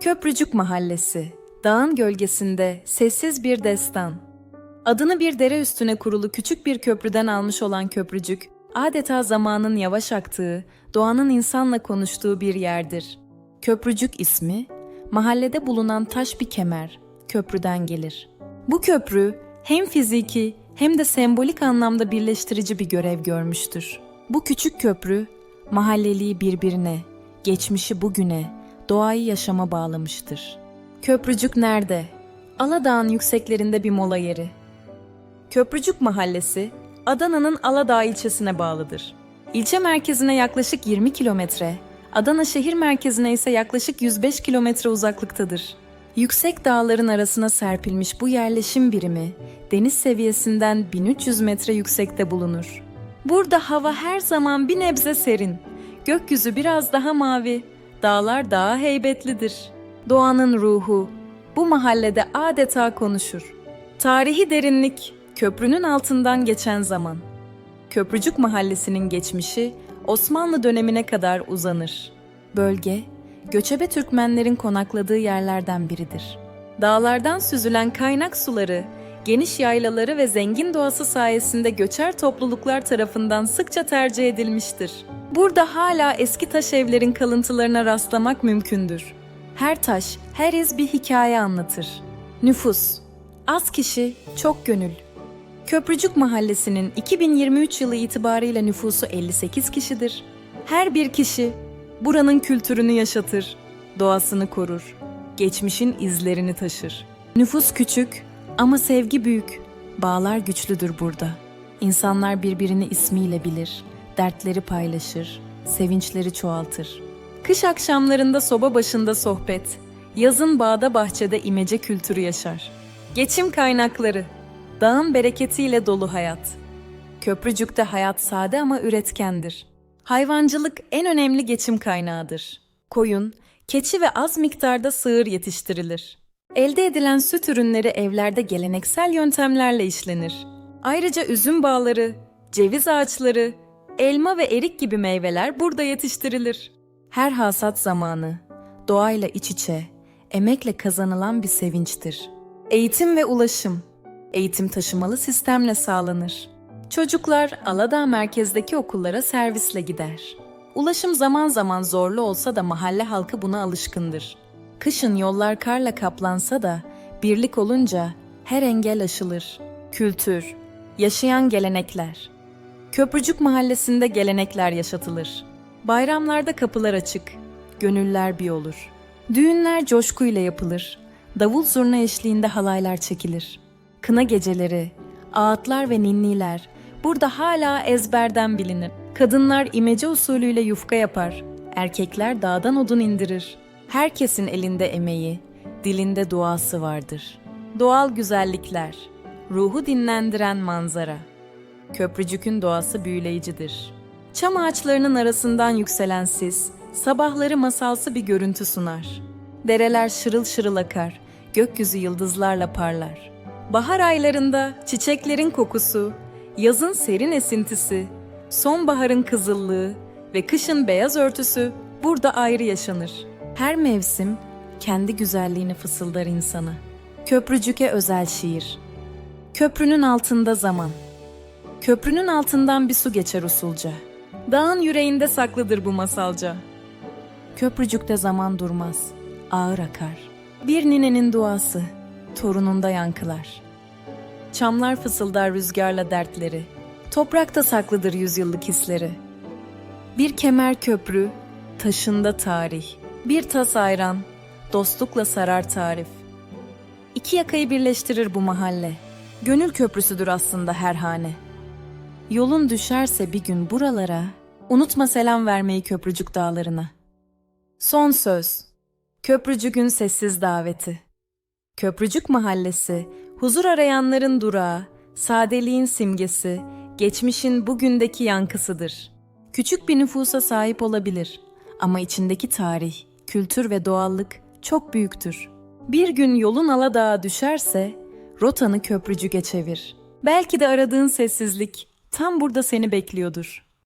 Köprücük Mahallesi, dağın gölgesinde sessiz bir destan. Adını bir dere üstüne kurulu küçük bir köprüden almış olan köprücük, adeta zamanın yavaş aktığı, doğanın insanla konuştuğu bir yerdir. Köprücük ismi, mahallede bulunan taş bir kemer, köprüden gelir. Bu köprü hem fiziki hem de sembolik anlamda birleştirici bir görev görmüştür. Bu küçük köprü, mahalleliyi birbirine, geçmişi bugüne, doğayı yaşama bağlamıştır. Köprücük nerede? Aladağ'ın yükseklerinde bir mola yeri. Köprücük Mahallesi, Adana'nın Aladağ ilçesine bağlıdır. İlçe merkezine yaklaşık 20 kilometre, Adana şehir merkezine ise yaklaşık 105 kilometre uzaklıktadır. Yüksek dağların arasına serpilmiş bu yerleşim birimi, deniz seviyesinden 1300 metre yüksekte bulunur. Burada hava her zaman bir nebze serin, gökyüzü biraz daha mavi, dağlar daha heybetlidir. Doğanın ruhu bu mahallede adeta konuşur. Tarihi derinlik, köprünün altından geçen zaman. Köprücük Mahallesi'nin geçmişi Osmanlı dönemine kadar uzanır. Bölge, göçebe Türkmenlerin konakladığı yerlerden biridir. Dağlardan süzülen kaynak suları, geniş yaylaları ve zengin doğası sayesinde göçer topluluklar tarafından sıkça tercih edilmiştir. Burada hala eski taş evlerin kalıntılarına rastlamak mümkündür. Her taş, her iz bir hikaye anlatır. Nüfus Az kişi, çok gönül. Köprücük Mahallesi'nin 2023 yılı itibariyle nüfusu 58 kişidir. Her bir kişi buranın kültürünü yaşatır, doğasını korur, geçmişin izlerini taşır. Nüfus küçük ama sevgi büyük. Bağlar güçlüdür burada. İnsanlar birbirini ismiyle bilir, dertleri paylaşır, sevinçleri çoğaltır. Kış akşamlarında soba başında sohbet, yazın bağda bahçede imece kültürü yaşar. Geçim kaynakları, dağın bereketiyle dolu hayat. Köprücük'te hayat sade ama üretkendir. Hayvancılık en önemli geçim kaynağıdır. Koyun, keçi ve az miktarda sığır yetiştirilir. Elde edilen süt ürünleri evlerde geleneksel yöntemlerle işlenir. Ayrıca üzüm bağları, ceviz ağaçları, elma ve erik gibi meyveler burada yetiştirilir. Her hasat zamanı, doğayla iç içe, emekle kazanılan bir sevinçtir. Eğitim ve ulaşım, eğitim taşımalı sistemle sağlanır. Çocuklar Aladağ merkezdeki okullara servisle gider. Ulaşım zaman zaman zorlu olsa da mahalle halkı buna alışkındır. Kışın yollar karla kaplansa da birlik olunca her engel aşılır. Kültür, yaşayan gelenekler. Köprücük mahallesinde gelenekler yaşatılır. Bayramlarda kapılar açık, gönüller bir olur. Düğünler coşkuyla yapılır. Davul zurna eşliğinde halaylar çekilir. Kına geceleri, ağıtlar ve ninniler burada hala ezberden bilinir. Kadınlar imece usulüyle yufka yapar, erkekler dağdan odun indirir. Herkesin elinde emeği, dilinde duası vardır. Doğal güzellikler, ruhu dinlendiren manzara. Köprücük'ün doğası büyüleyicidir. Çam ağaçlarının arasından yükselen sis, sabahları masalsı bir görüntü sunar. Dereler şırıl şırıl akar, gökyüzü yıldızlarla parlar. Bahar aylarında çiçeklerin kokusu, yazın serin esintisi, sonbaharın kızıllığı ve kışın beyaz örtüsü burada ayrı yaşanır. Her mevsim kendi güzelliğini fısıldar insana. Köprücük'e özel şiir. Köprünün altında zaman. Köprünün altından bir su geçer usulca. Dağın yüreğinde saklıdır bu masalca. Köprücükte zaman durmaz, ağır akar. Bir ninenin duası, torununda yankılar. Çamlar fısıldar rüzgarla dertleri. Toprakta saklıdır yüzyıllık hisleri. Bir kemer köprü, taşında tarih. Bir tas ayran, dostlukla sarar tarif. İki yakayı birleştirir bu mahalle. Gönül köprüsüdür aslında her hane. Yolun düşerse bir gün buralara, unutma selam vermeyi köprücük dağlarına. Son söz. Köprücük'ün sessiz daveti. Köprücük Mahallesi, huzur arayanların durağı, sadeliğin simgesi, geçmişin bugündeki yankısıdır. Küçük bir nüfusa sahip olabilir ama içindeki tarih, kültür ve doğallık çok büyüktür. Bir gün yolun Aladağ'a düşerse, rotanı köprücüke çevir. Belki de aradığın sessizlik tam burada seni bekliyordur.